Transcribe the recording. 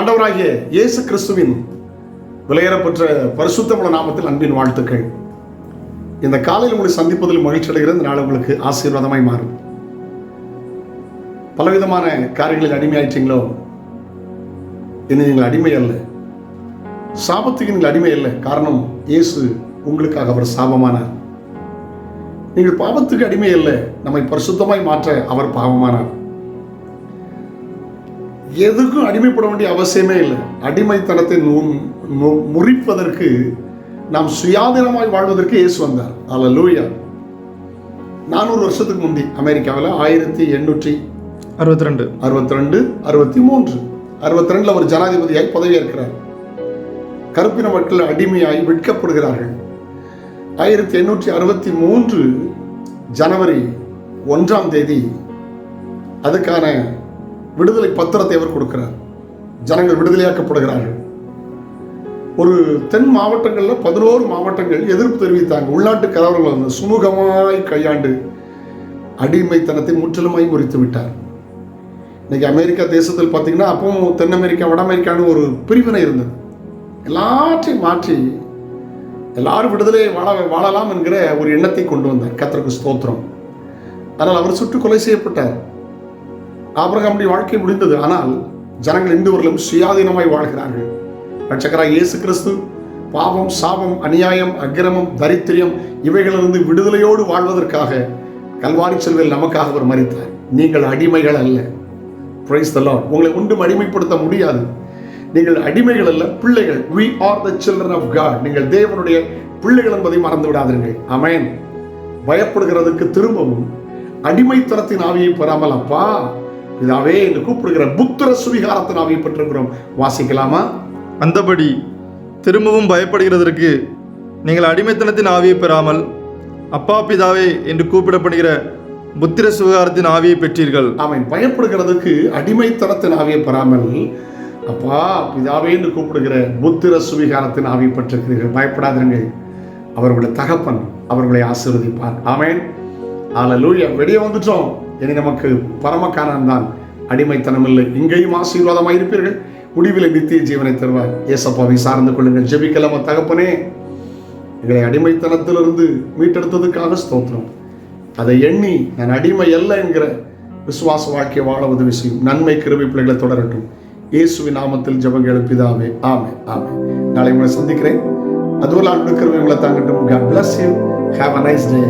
ஆண்டவராகிய இயேசு கிறிஸ்துவின் விலையேறப்பெற்ற பரிசுத்தமுள்ள நாமத்தில் அன்பின் வாழ்த்துக்கள். இந்த காலையில் உங்களை சந்திப்பதில் மகிழ்ச்சி அடைகிற இந்த நாள் உங்களுக்கு ஆசீர்வாதமாய் மாறும். பலவிதமான காரியங்களில் அடிமையாயிட்டீங்களோ? இனி நீங்கள் அடிமை அல்ல. சாபத்துக்கு நீங்கள் அடிமை அல்ல. காரணம் இயேசு உங்களுக்காக அவர் சாபமானார். நீங்கள் பாவத்துக்கு அடிமை அல்ல. நம்மை பரிசுத்தமாய் மாற்ற அவர் பாவமானார். எதுக்கும் அடிமைப்பட வேண்டிய அவசியமே இல்லை. அடிமைத்தனத்தை முறிப்பதற்கு நாம் சுயாதீனமாய் வாழ்வதற்கு இயேசு வந்தார். அல்ல லூயா நானூறு வருஷத்துக்கு முந்தி அமெரிக்காவில் ஆயிரத்தி எண்ணூற்றி அறுபத்தி ரெண்டு அறுபத்தி ரெண்டு அறுபத்தி மூன்று அறுபத்தி ரெண்டுல ஒரு ஜனாதிபதியாய் பதவியேற்கிறார். கருப்பின மக்கள் அடிமையாய் விற்கப்படுகிறார்கள் ஆயிரத்தி எண்ணூற்றி அறுபத்தி மூன்று ஜனவரி ஒன்றாம் தேதி அதுக்கான விடுதலை பத்திரத்தை அவர் கொடுக்கிறார். ஜனங்கள் விடுதலையாக்கப்படுகிறார்கள். ஒரு தென் மாவட்டங்களில் பதினோரு மாவட்டங்கள் எதிர்ப்பு தெரிவித்தாங்க. உள்நாட்டு கலவரங்கள் வந்து சுமூகமாய் கையாண்டு அடிமைத்தனத்தை முற்றிலுமாய் முறித்து விட்டார். இன்னைக்கு அமெரிக்கா தேசத்தில் பார்த்தீங்கன்னா அப்பவும் தென் அமெரிக்கா வட அமெரிக்கான்னு ஒரு பிரிவினை இருந்தது. எல்லாற்றையும் மாற்றி எல்லாரும் விடுதலை வாழ வாழலாம் என்கிற ஒரு எண்ணத்தை கொண்டு வந்தார். கத்தருக்கு ஸ்தோத்திரம். ஆனால் அவர் சுட்டு கொலை செய்யப்பட்டார். ஆபிரகாமுடைய வாழ்க்கை முடிந்தது. ஆனால் ஜனங்கள் இன்று வரலும் சுயாதீனமாய் வாழ்கிறார்கள். ரட்சகராய் இயேசு கிறிஸ்து பாவம் சாபம் அநியாயம் அக்கிரமம் தரித்திரியம் இவைகளிலிருந்து விடுதலையோடு வாழ்வதற்காக கல்வாரி செல்வில் நமக்காக அவர் மறித்தார். நீங்கள் அடிமைகள் அல்ல. பிரைஸ் தலாம் உங்களை ஒன்றும் அடிமைப்படுத்த முடியாது. நீங்கள் அடிமைகள் அல்ல பிள்ளைகள். We are the children of God நீங்கள் தேவனுடைய பிள்ளைகள் என்பதை மறந்து விடாதீர்கள். அமேன் பயப்படுகிறதுக்கு திரும்பவும் அடிமைத்தனத்தின் ஆவியை பெறாமல் அப்பா இதாவே என்று கூப்பிடுகிற புத்திர சுவிகாரத்தின் ஆவியை பெற்றிருக்கிறோம். வாசிக்கலாமா? அந்தபடி திரும்பவும் பயப்படுகிறதற்கு நீங்கள் அடிமைத்தனத்தின் ஆவியை பெறாமல் அப்பா பிதாவே என்று கூப்பிடப்படுகிற புத்திர சுகாரத்தின் ஆவியை பெற்றீர்கள். அவன் பயப்படுகிறதுக்கு அடிமைத்தனத்தின் ஆவியை பெறாமல் அப்பா பிதாவே என்று கூப்பிடுகிற புத்திர சுவிகாரத்தின் ஆவியை பெற்றிருக்கிறீர்கள். பயப்படாதீர்கள் அவர்களுடைய தகப்பன் அவர்களை ஆசீர்வதிப்பார். ஆமென். ஆலலூயா வெளியே வந்துட்டோம். இனி நமக்கு பரமக்காரன் தான். அடிமைத்தனம் இல்லை இங்கேயும் ஆசீர்வாதமாக இருப்பீர்கள். முடிவில் நித்திய ஜீவனை தருவார். ஏசப்பாவை சார்ந்து கொள்ளுங்கள். ஜெபிக்கலாம தகப்பனே எங்களை அடிமைத்தனத்திலிருந்து மீட்டெடுத்ததுக்காக ஸ்தோத்திரம். அதை எண்ணி நான் அடிமை அல்ல என்கிற விசுவாச வாழ்க்கை வாழ உதவி செய்யும். நன்மை கிருபி பிள்ளைகளை தொடரட்டும். இயேசுவின் நாமத்தில் ஜபம் எழுப்பிதாவே ஆமே ஆமே நாளை உங்களை சந்திக்கிறேன். அதுவும் நான் கொடுக்கிறவங்களை தாங்கட்டும். God bless you have a nice day